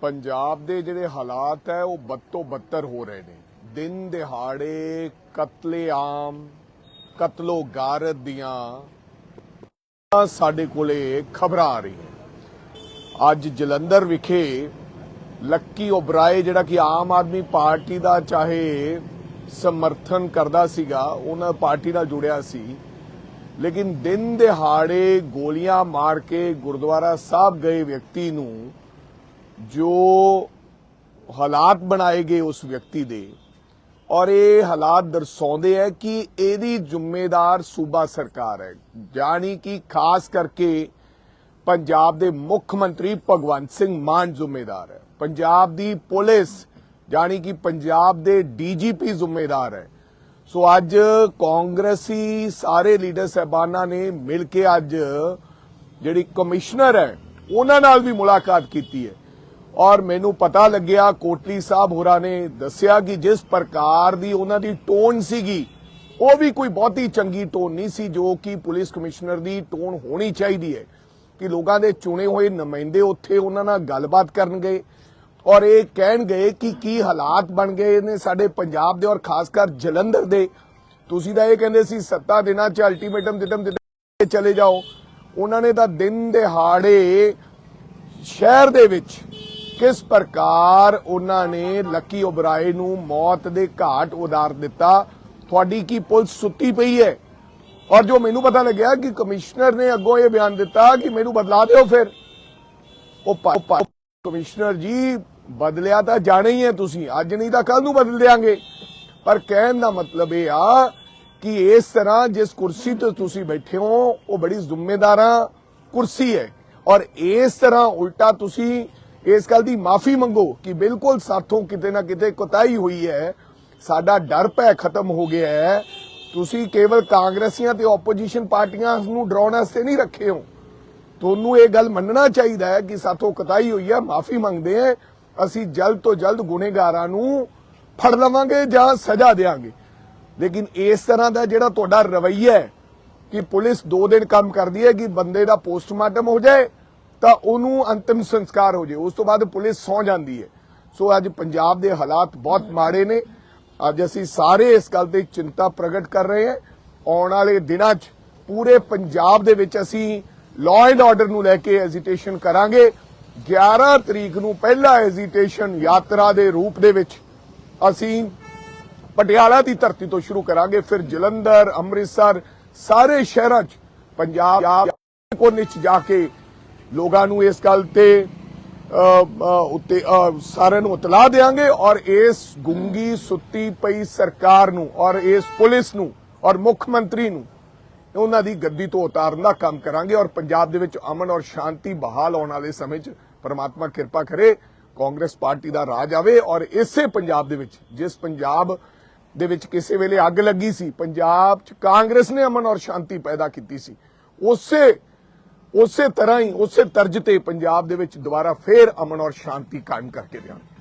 ਪੰਜਾਬ ਦੇ ਜਿਹੜੇ ਹਾਲਾਤ ਹੈ, ਉਹ ਬਦ ਤੋਂ ਬੱਤਰ ਹੋ ਰਹੇ ਨੇ। ਦਿਨ ਦਿਹਾੜੇ ਕਤਲੇਆਮ ਕਤਲੋ ਗਾਰਤ ਦੀਆਂ ਸਾਡੇ ਕੋਲੇ ਖਬਰਾਂ ਆ ਰਹੀਆਂ। ਅੱਜ ਜਲੰਧਰ ਵਿਖੇ ਲੱਕੀ ਓਬਰਾਏ, ਜਿਹੜਾ ਕਿ ਆਮ ਆਦਮੀ ਪਾਰਟੀ ਦਾ ਚਾਹੇ ਸਮਰਥਨ ਕਰਦਾ ਸੀਗਾ, ਉਹਨਾਂ ਪਾਰਟੀ ਨਾਲ ਜੁੜਿਆ ਸੀ। ਲੇਕਿਨ ਦਿਨ ਦਿਹਾੜੇ ਗੋਲੀਆਂ ਮਾਰ ਕੇ ਗੁਰਦੁਆਰਾ ਸਾਹਿਬ ਗਏ ਵਿਅਕਤੀ ਨੂੰ, ਜੋ ਹਾਲਾਤ ਬਣਾਏ ਗਏ ਉਸ ਵਿਅਕਤੀ ਦੇ, ਔਰ ਇਹ ਹਾਲਾਤ ਦਰਸਾਉਂਦੇ ਹੈ ਕਿ ਇਹਦੀ ਜ਼ਿੰਮੇਦਾਰ ਸੂਬਾ ਸਰਕਾਰ ਹੈ। ਜਾਣੀ ਕਿ ਖਾਸ ਕਰਕੇ ਪੰਜਾਬ ਦੇ ਮੁੱਖ ਮੰਤਰੀ ਭਗਵੰਤ ਸਿੰਘ ਮਾਨ ਜ਼ਿੰਮੇਦਾਰ ਹੈ। ਪੰਜਾਬ ਦੀ ਪੁਲਿਸ ਜਾਣੀ ਕਿ ਪੰਜਾਬ ਦੇ ਡੀਜੀਪੀ ਜ਼ਿੰਮੇਦਾਰ ਹੈ। ਸੋ ਅੱਜ ਕਾਂਗਰਸੀ ਸਾਰੇ ਲੀਡਰ ਸਹਿਬਾਨਾਂ ਨੇ ਮਿਲ ਕੇ ਅੱਜ ਜਿਹੜੀ ਕਮਿਸ਼ਨਰ ਹੈ, ਉਹਨਾਂ ਨਾਲ ਵੀ ਮੁਲਾਕਾਤ ਕੀਤੀ ਹੈ। ਔਰ ਮੈਨੂੰ ਪਤਾ ਲੱਗਿਆ, ਕੋਟਲੀ ਸਾਹਿਬ ਹੋਰਾਂ ਨੇ ਦੱਸਿਆ ਕਿ ਜਿਸ ਪ੍ਰਕਾਰ ਦੀ ਉਹਨਾਂ ਦੀ ਟੋਨ ਸੀਗੀ, ਉਹ ਵੀ ਕੋਈ ਬਹੁਤੀ ਚੰਗੀ ਟੋਨ ਨਹੀਂ ਸੀ, ਜੋ ਕਿ ਪੁਲਿਸ ਕਮਿਸ਼ਨਰ ਦੀ ਟੋਨ ਹੋਣੀ ਚਾਹੀਦੀ ਹੈ ਕਿ ਲੋਕਾਂ ਦੇ ਚੁਣੇ ਹੋਏ ਨੁਮਾਇੰਦੇ ਉੱਥੇ ਉਹਨਾਂ ਨਾਲ ਗੱਲਬਾਤ ਕਰਨਗੇ। ਔਰ ਇਹ ਕਹਿਣ ਗਏ ਕਿ ਕੀ ਹਾਲਾਤ ਬਣ ਗਏ ਨੇ ਸਾਡੇ ਪੰਜਾਬ ਦੇ ਔਰ ਖਾਸ ਕਰ ਜਲੰਧਰ ਦੇ। ਤੁਸੀਂ ਤਾਂ ਇਹ ਕਹਿੰਦੇ ਸੀ, ਸੱਤਾ ਦਿਨਾਂ ਚ ਅਲਟੀਮੇਟਮ ਦਿੱਤਮ ਦਿੱਤੇ ਚਲੇ ਜਾਓ। ਉਹਨਾਂ ਨੇ ਤਾਂ ਦਿਨ ਦਿਹਾੜੇ ਸ਼ਹਿਰ ਦੇ ਵਿੱਚ ਕਿਸ ਪ੍ਰਕਾਰ ਉਹਨਾਂ ਨੇ ਲੱਕੀ ਓਬਰਾਏ ਨੂੰ ਮੌਤ ਦੇ ਘਾਟ ਉਤਾਰ ਦਿੱਤਾ। ਤੁਹਾਡੀ ਕੀ ਪੁਲਿਸ ਸੁੱਤੀ ਪਈ ਹੈ? ਔਰ ਜੋ ਮੈਨੂੰ ਪਤਾ ਲੱਗਿਆ ਕਿ ਕਮਿਸ਼ਨਰ ਨੇ ਅੱਗੋਂ ਇਹ ਬਿਆਨ ਦਿੱਤਾ ਕਿ ਮੈਨੂੰ ਬਦਲਾ ਦਿਓ ਫਿਰ। ਉਹ ਕਮਿਸ਼ਨਰ ਜੀ ਬਦਲਿਆ ਤਾਂ ਜਾਣਾ ਹੀ ਹੈ ਤੁਸੀਂ, ਅੱਜ ਨਹੀਂ ਤਾਂ ਕੱਲ ਨੂੰ ਬਦਲ ਦਿਆਂਗੇ। ਪਰ ਕਹਿਣ ਦਾ ਮਤਲਬ ਇਹ ਆ ਕਿ ਇਸ ਤਰ੍ਹਾਂ ਜਿਸ ਕੁਰਸੀ ਤੇ ਤੁਸੀਂ ਬੈਠੇ ਹੋ, ਉਹ ਬੜੀ ਜ਼ਿੰਮੇਦਾਰਾਂ ਕੁਰਸੀ ਹੈ। ਔਰ ਇਸ ਤਰ੍ਹਾਂ ਉਲਟਾ ਤੁਸੀਂ ਇਸ ਗੱਲ ਦੀ ਮਾਫੀ ਮੰਗੋ ਕਿ ਬਿਲਕੁਲ ਸਾਥੋਂ ਕਿਤੇ ਨਾ ਕਿਤੇ ਕੁਤਾਹੀ ਹੋਈ ਹੈ। ਸਾਡਾ ਡਰ ਭੈ ਖਤਮ ਹੋ ਗਿਆ ਹੈ। ਤੁਸੀਂ ਕੇਵਲ ਕਾਂਗਰਸੀਆਂ ਤੇ ਆਪੋਜੀਸ਼ਨ ਪਾਰਟੀਆਂ ਨੂੰ ਡਰਾਉਣ ਵਾਸਤੇ ਨਹੀਂ ਰੱਖੇ ਹੋ। ਤੁਹਾਨੂੰ ਇਹ ਗੱਲ ਮੰਨਣਾ ਚਾਹੀਦਾ ਹੈ ਕਿ ਸਾਥੋਂ ਕਤਾਈ ਹੋਈ ਹੈ, ਮਾਫੀ ਮੰਗਦੇ ਹਾਂ। ਅਸੀਂ ਜਲਦ ਤੋਂ ਜਲਦ ਗੁਨੇਗਾਰਾਂ ਨੂੰ ਫੜ ਲਵਾਂਗੇ ਜਾਂ ਸਜ਼ਾ ਦੇਵਾਂਗੇ ਲੇਕਿਨ ਇਸ ਤਰ੍ਹਾਂ ਦਾ ਜਿਹੜਾ ਤੁਹਾਡਾ ਰਵੱਈਆ ਹੈ ਕਿ ਪੁਲਿਸ 2 ਦਿਨ ਕੰਮ ਕਰਦੀ ਹੈ ਕਿ ਬੰਦੇ ਦਾ ਪੋਸਟਮਾਰਟਮ ਹੋ ਜਾਏ, ਤਾਂ ਉਹਨੂੰ ਅੰਤਿਮ ਸੰਸਕਾਰ ਹੋ ਜਾਏ। ਉਸ ਤੋਂ ਬਾਅਦ ਪੁਲਿਸ ਸੌ ਜਾਂਦੀ ਹੈ। ਸੋ ਅੱਜ ਪੰਜਾਬ ਦੇ ਹਾਲਾਤ ਬਹੁਤ ਮਾੜੇ ਨੇ। ਅੱਜ ਅਸੀਂ ਸਾਰੇ ਇਸ ਗੱਲ ਤੇ ਚਿੰਤਾ ਪ੍ਰਗਟ ਕਰ ਰਹੇ ਹਾਂ। ਆਉਣ ਵਾਲੇ ਦਿਨਾਂ 'ਚ ਪੂਰੇ ਪੰਜਾਬ ਦੇ ਵਿੱਚ ਅਸੀਂ ਲਾਅ ਐਂਡ ਆਰਡਰ ਨੂੰ ਲੈ ਕੇ ਐਜੀਟੇਸ਼ਨ ਕਰਾਂਗੇ। 11 ਤਰੀਕ ਨੂੰ ਪਹਿਲਾ ਐਜੀਟੇਸ਼ਨ ਯਾਤਰਾ ਦੇ ਰੂਪ ਦੇ ਵਿੱਚ ਅਸੀਂ ਪਟਿਆਲਾ ਦੀ ਧਰਤੀ ਤੋਂ ਸ਼ੁਰੂ ਕਰਾਂਗੇ, ਫਿਰ ਜਲੰਧਰ, ਅੰਮ੍ਰਿਤਸਰ, ਸਾਰੇ ਸ਼ਹਿਰਾਂ 'ਚ ਪੰਜਾਬ ਕੋਨੇ 'ਚ ਜਾ ਕੇ ਲੋਕਾਂ ਨੂੰ ਇਸ ਗੱਲ ਤੇ ਉੱਤੇ ਸਾਰਿਆਂ ਨੂੰ ਇਤਲਾਹ ਦੇਵਾਂਗੇ ਔਰ ਇਸ ਗੁੰਗੀ ਸੁੱਤੀ ਪਈ ਸਰਕਾਰ ਨੂੰ ਔਰ ਇਸ ਪੁਲਿਸ ਨੂੰ ਔਰ ਮੁੱਖ ਮੰਤਰੀ ਨੂੰ ਉਹਨਾਂ ਦੀ ਗੱਦੀ ਤੋਂ ਉਤਾਰਨ ਦਾ ਕੰਮ ਕਰਾਂਗੇ ਔਰ ਪੰਜਾਬ ਦੇ ਵਿੱਚ ਅਮਨ ਔਰ ਸ਼ਾਂਤੀ ਬਹਾਲ ਆਉਣ ਵਾਲੇ ਸਮੇਂ 'ਚ ਪਰਮਾਤਮਾ ਕਿਰਪਾ ਕਰੇ, ਕਾਂਗਰਸ ਪਾਰਟੀ ਦਾ ਰਾਜ ਆਵੇ ਔਰ ਇਸੇ ਪੰਜਾਬ ਦੇ ਵਿੱਚ, ਜਿਸ ਪੰਜਾਬ ਦੇ ਵਿੱਚ ਕਿਸੇ ਵੇਲੇ ਅੱਗ ਲੱਗੀ ਸੀ, ਪੰਜਾਬ 'ਚ ਕਾਂਗਰਸ ਨੇ ਅਮਨ ਔਰ ਸ਼ਾਂਤੀ ਪੈਦਾ ਕੀਤੀ ਸੀ। ਉਸੇ ਉਸੇ ਤਰ੍ਹਾਂ ਹੀ, ਉਸੇ ਤਰਜ ਤੇ ਪੰਜਾਬ ਦੇ ਵਿੱਚ ਦੁਬਾਰਾ ਫੇਰ ਅਮਨ ਔਰ ਸ਼ਾਂਤੀ ਕਾਇਮ ਕਰਕੇ ਦੇਵਾਂਗੇ।